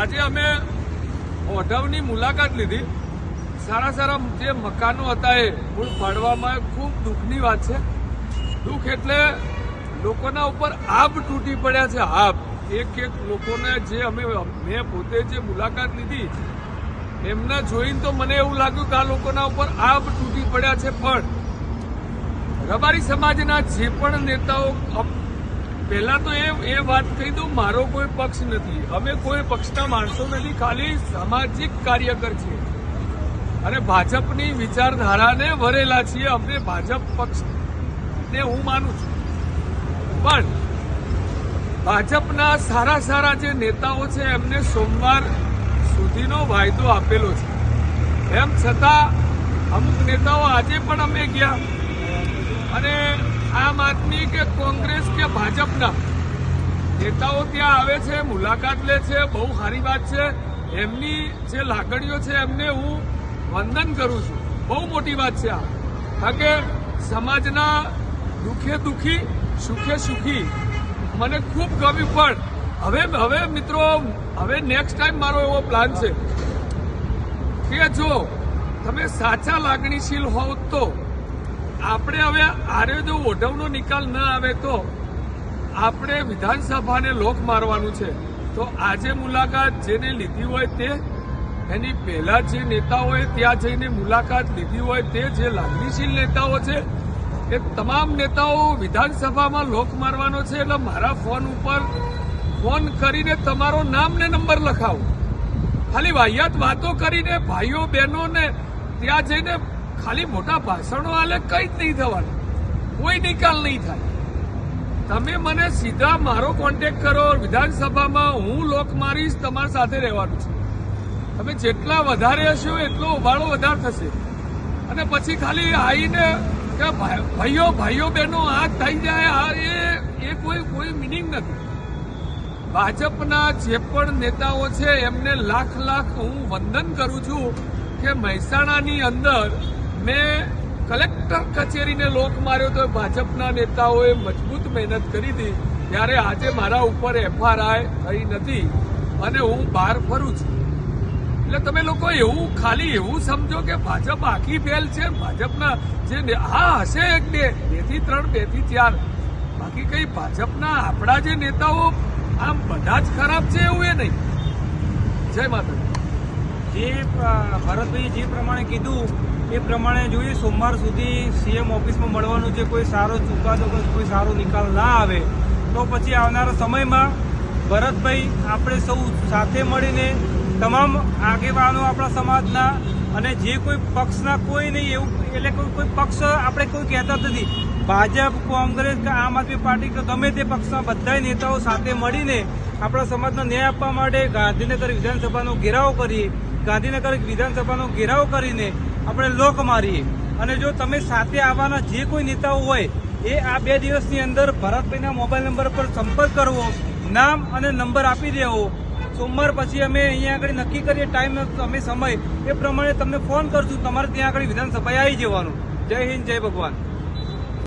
આજે અમે ઓઢવની મુલાકાત લીધી. સારા સારા જે મકાનો હતા એ મૂળ પાડવામાં ખૂબ દુઃખની વાત છે. દુઃખ એટલે લોકોના ઉપર આબ તૂટી પડ્યા છે આબ એક એક લોકોને જે અમે, મેં પોતે જે મુલાકાત લીધી, એમના જોઈને તો મને એવું લાગ્યું કે આ લોકોના ઉપર આબ તૂટી પડ્યા છે, પણ રબારી સમાજના જે પણ નેતાઓ પહેલા તો એ એ વાત કહી દઉં, મારો કોઈ પક્ષ નથી. અમે કોઈ પક્ષના માણસો નથી, ખાલી સામાજિક કાર્યકર છીએ. અને ભાજપની વિચારધારાને વરેલા છીએ અમને ભાજપ પક્ષને હું માનું છું. પણ ભાજપના સારા સારા જે નેતાઓ છે, એમને સોમવાર સુધીનો વાયદો આપેલો છે. એમ છતાં અમુક નેતાઓ આજે પણ અમે ગયા. અને આમ કે કોંગ્રેસ કે ભાજપના નેતાઓ ત્યાં આવે છે, મુલાકાત લે છે, બહુ સારી વાત છે. એમની જે લાગણીઓ છે, એમને હું વંદન કરું છું. બહુ મોટી વાત છે આ. કારણ કે સમાજના દુઃખે દુઃખી, સુખે સુખી. મને ખૂબ ગમ્યું, પણ હવે હવે મિત્રો, હવે નેક્સ્ટ ટાઈમ મારો એવો પ્લાન છે કે જો તમે સાચા લાગણીશીલ હોવ તો આપણે હવે આરે જો ઓઢવનો નિકાલ ન આવે તો આપણે વિધાનસભાને લોક મારવાનું છે. તો આજે મુલાકાત જેને લીધી હોય તે, એની પહેલા જે નેતાઓએ ત્યાં જઈને મુલાકાત લીધી હોય તે જે લાગણીશીલ નેતાઓ છે, એ તમામ નેતાઓ વિધાનસભામાં લોક મારવાનો છે. એટલે મારા ફોન ઉપર ફોન કરીને તમારો નામ ને નંબર લખાવો. ખાલી વાહિયાત વાતો કરીને ભાઈઓ બહેનોને ત્યાં જઈને ખાલી મોટા ભાષણો આલે કઈ જ નહીં થવાનું. કોઈ નિકાલ નહીં થાય. તમે મને સીધા મારો કોન્ટેક કરો, વિધાનસભામાં હું લોક મારીશ, તમારી સાથે રહેવાનું છે. તમે જેટલા વધારે હશો, એટલો ઉબાળો વધારે થશે. અને પછી ખાલી આવીને કે ભાઈઓ ભાઈઓ બહેનો, આ થઈ જાય, આ એ એ કોઈ કોઈ મિનિંગ નથી. ભાજપના જે પણ નેતાઓ છે, એમને લાખ લાખ હું વંદન કરું છું કે મહેસાણાની અંદર મેં કલેક્ટર કચેરીને લોક માર્યો તો ભાજપના નેતાઓએ મજબૂત મહેનત કરી હતી. ત્યારે આજે મારા ઉપર એફઆરઆઈ થઈ નથી અને હું બહાર ફરું છું. એટલે તમે લોકો એવું ખાલી એવું સમજો કે ભાજપ આખી ફેલ છે. ભાજપના જે હા, હશે એક બે બેથી ત્રણ, બેથી ચાર. બાકી કઈ ભાજપના આપણા જે નેતાઓ આમ બધા જ ખરાબ છે એવું એ નહીં. જય માતા જે ભરતભાઈ જે પ્રમાણે કીધું એ પ્રમાણે જોઈએ, સોમવાર સુધી સીએમ ઓફિસમાં મળવાનું છે. કોઈ સારો ચુકાદો કોઈ સારો નિકાલ ના આવે, તો પછી આવનારા સમયમાં ભરતભાઈ આપણે સૌ સાથે મળીને તમામ આગેવાનો આપણા સમાજના અને જે કોઈ પક્ષના કોઈ નહીં, એવું એટલે કોઈ કોઈ પક્ષ આપણે કોઈ કહેતા નથી. ભાજપ, કોંગ્રેસ કે આમ આદમી પાર્ટી કે ગમે તે પક્ષના બધા નેતાઓ સાથે મળીને આપણા સમાજનો ન્યાય આપવા માટે ગાંધીનગર વિધાનસભાનો ઘેરાવ કરીએ ગાંધીનગર વિધાનસભાનો ઘેરાવ કરીને આપણે લોક મારીએ. અને જો તમે સાથે આવવાના જે કોઈ નેતાઓ હોય, એ આ બે દિવસની અંદર ભરતભાઈના મોબાઈલ નંબર પર સંપર્ક કરવો, નામ અને નંબર આપી દેવો. સોમવાર પછી અમે અહીંયા આગળ નક્કી કરીએ, ટાઈમ અમે સમય એ પ્રમાણે તમને ફોન કરશું. તમારે ત્યાં આગળ વિધાનસભાએ આવી જવાનું. જય હિન્દ, જય ભગવાન.